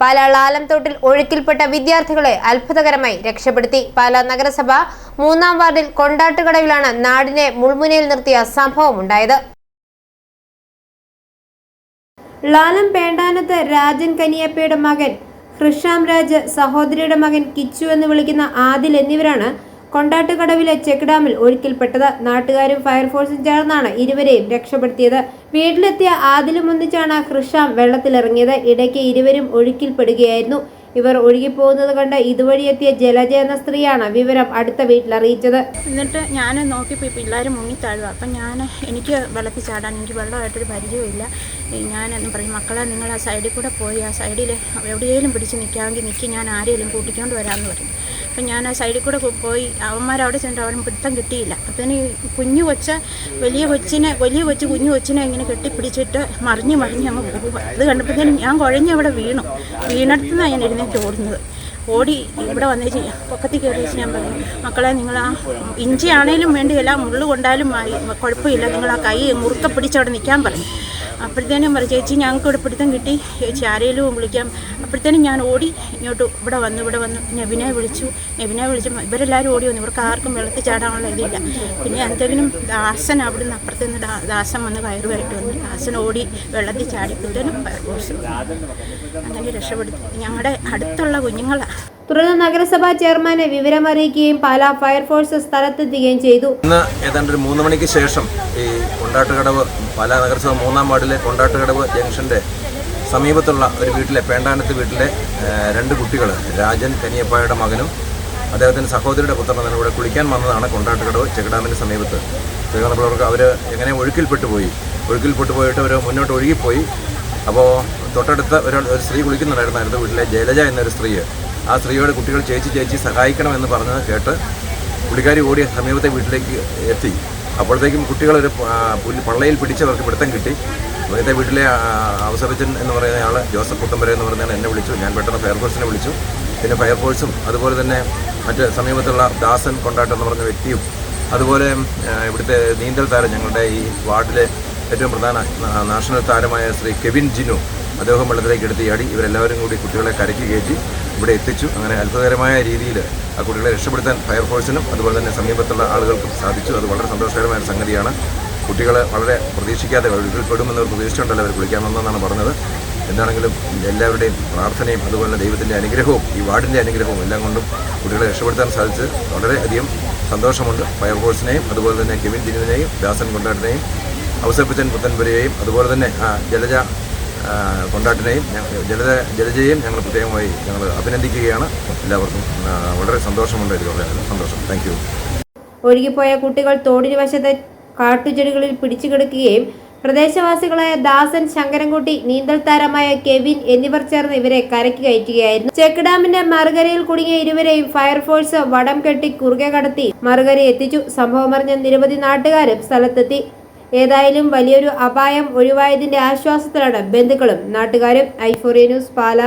പാലാ ലാലംതോട്ടിൽ ഒഴുക്കിൽപ്പെട്ട വിദ്യാർത്ഥികളെ അത്ഭുതകരമായി രക്ഷപ്പെടുത്തി. പാലാ നഗരസഭ മൂന്നാം വാർഡിൽ കൊണ്ടാട്ടുകടവിലാണ് നാടിനെ മുൾമുനയിൽ നിർത്തിയ സംഭവം സംഭവമുണ്ടായത് ലാലം പേണ്ടാനത്ത് രാജൻ കനിയപ്പയുടെ മകൻ ഹൃഷാം രാജ് സഹോദരിയുടെ മകൻ കിച്ചു എന്ന് വിളിക്കുന്ന ആദിൽ എന്നിവരാണ് കൊണ്ടാട്ടുകടവിലെ ചെക്ക് ഡാമിൽ ഒഴുക്കിൽപ്പെട്ടത് നാട്ടുകാരും ഫയർഫോഴ്സും ചേർന്നാണ് ഇരുവരെയും രക്ഷപ്പെടുത്തിയത്. വീട്ടിലെത്തിയ ആദിലും ഒന്നിച്ചാണ് ഹൃഷാം വെള്ളത്തിലിറങ്ങിയത്. ഇടയ്ക്ക് ഇരുവരും ഒഴുക്കിൽപ്പെടുകയായിരുന്നു. ഇവർ ഒഴുകിപ്പോകുന്നത് കണ്ട് ഇതുവഴി എത്തിയ ജലജ എന്ന സ്ത്രീയാണ് വിവരം അടുത്ത വീട്ടിൽ അറിയിച്ചത്. എന്നിട്ട് ഞാൻ നോക്കിയപ്പോൾ ഈ മുങ്ങി മുങ്ങിത്താഴുക അപ്പം ഞാൻ എനിക്ക് വെള്ളത്തിൽ ചാടാൻ എനിക്ക് വെള്ളമായിട്ടൊരു പരിചയമില്ല ഞാനെന്ന് പറഞ്ഞു മക്കളെ നിങ്ങൾ ആ സൈഡിൽ കൂടെ പോയി ആ സൈഡിൽ എവിടെയെങ്കിലും പിടിച്ച് നിൽക്കാമെങ്കിൽ നിൽക്കി ഞാൻ ആരെയെങ്കിലും കൂട്ടിക്കൊണ്ട് വരാമെന്ന് പറഞ്ഞു അപ്പം ഞാൻ ആ സൈഡിൽ കൂടെ പോയി അവന്മാർ അവിടെ ചെന്നിട്ട് അവരും പിടുത്തം കിട്ടിയില്ല. അപ്പം കുഞ്ഞു കൊച്ച വലിയ കൊച്ചിനെ വലിയ കൊച്ച് കുഞ്ഞു കൊച്ചിനെ ഇങ്ങനെ കെട്ടിപ്പിടിച്ചിട്ട് മറിഞ്ഞ് മറിഞ്ഞ് അങ്ങ് പോകുക അത് കണ്ടപ്പോഴത്തേനും ഞാൻ കുഴഞ്ഞ് അവിടെ വീണു. വീണടുത്തുനിന്നാണ് ഞാൻ എഴുന്നേറ്റ് ഓടുന്നത് ഓടി ഇവിടെ വന്നേച്ച് പൊക്കത്തിൽ കയറി വെച്ച് ഞാൻ പറഞ്ഞു മക്കളെ നിങ്ങൾ ആ ഇഞ്ചി ആണേലും വേണ്ടിയല്ല മുള്ളു കൊണ്ടാലും കുഴപ്പമില്ല നിങ്ങൾ ആ കൈ മുറുക്ക പിടിച്ചവിടെ നിൽക്കാൻ പറഞ്ഞു അപ്പോഴത്തേനും പറ ചേച്ചി ഞങ്ങൾക്ക് ഇവിടെ പിടുത്തം കിട്ടി. ചേച്ചി ആരെങ്കിലും വിളിക്കാം. അപ്പോഴത്തേനും ഞാൻ ഓടി ഇങ്ങോട്ട് ഇവിടെ വന്നു ഇവിടെ വന്നു. നെബിനെ വിളിച്ചു. നെബിനെ വിളിച്ചു ഇവരെല്ലാവരും ഓടി വന്നു. ഇവർക്ക് ആർക്കും വെള്ളത്തിൽ ചാടാനുള്ള ഇതില്ല. പിന്നെ എന്തെങ്കിലും ദാസൻ അവിടുന്ന് അപ്പുറത്ത് നിന്ന് ദാസൻ വന്ന് കയറുമായിട്ട് വന്നു. ദാസൻ ഓടി വെള്ളത്തിൽ ചാടിപ്പോഴത്തേനും. അങ്ങനെ രക്ഷപ്പെടുത്തി. ഞങ്ങളുടെ അടുത്തുള്ള കുഞ്ഞുങ്ങളാണ് തുടർന്ന് നഗരസഭാ ചെയർമാനെ വിവരമറിയിക്കുകയും പാലാ ഫയർഫോഴ്സ് സ്ഥലത്തെത്തുകയും ചെയ്തു. ഇന്ന് ഏതാണ്ട് ഒരു മൂന്ന് മണിക്ക് ശേഷം ഈ കൊണ്ടാട്ടുകടവ് പാലാ നഗരസഭ മൂന്നാം വാർഡിലെ കൊണ്ടാട്ടുകടവ് ജംഗ്ഷന്റെ സമീപത്തുള്ള ഒരു വീട്ടിലെ പേണ്ടാനത്ത് വീട്ടിലെ രണ്ട് കുട്ടികൾ രാജൻ കനിയപ്പായുടെ മകനും അദ്ദേഹത്തിന്റെ സഹോദരിയുടെ പുത്രനും ഇവിടെ കുളിക്കാൻ വന്നതാണ് കൊണ്ടാട്ടുകടവ് ചെക്കഡാമിന്റെ സമീപത്ത്. ചേർന്നപ്പോഴവർക്ക് അവർ എങ്ങനെ ഒഴുക്കിൽപ്പെട്ടു പോയി? ഒഴുക്കിൽപ്പെട്ടു പോയിട്ട് അവർ മുന്നോട്ട് ഒഴുകിപ്പോയി. അപ്പോൾ തൊട്ടടുത്ത ഒരു ഒരു സ്ത്രീ കുളിക്കുന്നുണ്ടായിരുന്നു അടുത്ത വീട്ടിലെ ജയലജ എന്നൊരു സ്ത്രീ ആ സ്ത്രീയോട് കുട്ടികൾ ചേച്ചി ചേച്ചി സഹായിക്കണമെന്ന് പറഞ്ഞത് കേട്ട് പുള്ളിക്കാരി ഓടി സമീപത്തെ വീട്ടിലേക്ക് എത്തി. അപ്പോഴത്തേക്കും കുട്ടികളൊരു പള്ളയിൽ പിടിച്ചവർക്ക് പിടുത്തം കിട്ടി. സമീപത്തെ വീട്ടിലെ അവസരച്ചൻ എന്ന് പറയുന്ന ആൾ ജോസഫ് കുട്ടമ്പര എന്ന് പറയുന്ന എന്നെ വിളിച്ചു. ഞാൻ പെട്ടെന്ന് ഫയർഫോഴ്സിനെ വിളിച്ചു. പിന്നെ ഫയർഫോഴ്സും അതുപോലെ തന്നെ മറ്റ് സമീപത്തുള്ള ദാസൻ കൊണ്ടാട്ടം എന്ന് പറഞ്ഞ വ്യക്തിയും അതുപോലെ ഇവിടുത്തെ നീന്തൽ താരം ഞങ്ങളുടെ ഈ വാർഡിലെ ഏറ്റവും പ്രധാന നാഷണൽ താരമായ ശ്രീ കെവിൻ ജിനു അദ്ദേഹം വെള്ളത്തിലേക്ക് എടുത്ത് ചാടി ഇവരെല്ലാവരും കൂടി കുട്ടികളെ കരയ്ക്ക് കയറ്റി ഇവിടെ എത്തിച്ചു. അങ്ങനെ അത്ഭുതകരമായ രീതിയിൽ ആ കുട്ടികളെ രക്ഷപ്പെടുത്താൻ ഫയർഫോഴ്സിനും അതുപോലെ തന്നെ സമീപത്തുള്ള ആളുകൾക്കും സാധിച്ചു. അത് വളരെ സന്തോഷകരമായ സംഗതിയാണ്. കുട്ടികൾ വളരെ പ്രതീക്ഷിക്കാതെ ഒഴുകിൽപ്പെടുമെന്നവർ പ്രതീക്ഷിച്ചുകൊണ്ടല്ല അവർ കുളിക്കാമെന്നാണ് പറഞ്ഞത്. എന്താണെങ്കിലും എല്ലാവരുടെയും പ്രാർത്ഥനയും അതുപോലെ ദൈവത്തിന്റെ അനുഗ്രഹവും ഈ വാർഡിന്റെ അനുഗ്രഹവും എല്ലാം കൊണ്ടും കുട്ടികളെ രക്ഷപ്പെടുത്താൻ സാധിച്ച് വളരെയധികം സന്തോഷമുണ്ട്. ഫയർഫോഴ്സിനെയും അതുപോലെ തന്നെ കെവിൻ ജിനുവിനെയും ദാസൻ കൊണ്ടാടിനെയും ഔസപ്പച്ചൻ പുത്തൻപുരയെയും അതുപോലെ തന്നെ ജലജ കൊണ്ടാട്ടിനെയും ജലത ജലജ ജലജയെയും ഞങ്ങൾ പ്രത്യേകമായി ഞങ്ങൾ അഭിനന്ദിക്കുകയാണ്. എല്ലാവർക്കും വളരെ സന്തോഷമുണ്ട് ഇത് വളരെ സന്തോഷം. താങ്ക് യു ഒഴുകിപ്പോയ കുട്ടികൾ തോടിന് വശത്തെ കാട്ടുചെടികളിൽ പിടിച്ചു കിടക്കുകയും പ്രദേശവാസികളായ ദാസൻ ശങ്കരൻകുട്ടി നീന്തൽ താരമായ കെവിൻ എന്നിവർ ചേർന്ന് ഇവരെ കരയ്ക്ക് കയറ്റുകയായിരുന്നു. ചെക്ക് ഡാമിന്റെ മറുകരയിൽ കുടുങ്ങിയ ഇരുവരെയും ഫയർഫോഴ്സ് വടം കെട്ടി കുറുകെ കടത്തി മറുകര എത്തിച്ചു സംഭവമറിഞ്ഞ നിരവധി നാട്ടുകാരും സ്ഥലത്തെത്തി. ഏതായാലും വലിയൊരു അപായം ഒഴിവായതിന്റെ ആശ്വാസത്തിലാണ് ബന്ധുക്കളും നാട്ടുകാരും ഐഫോറിയ ന്യൂസ് പാല.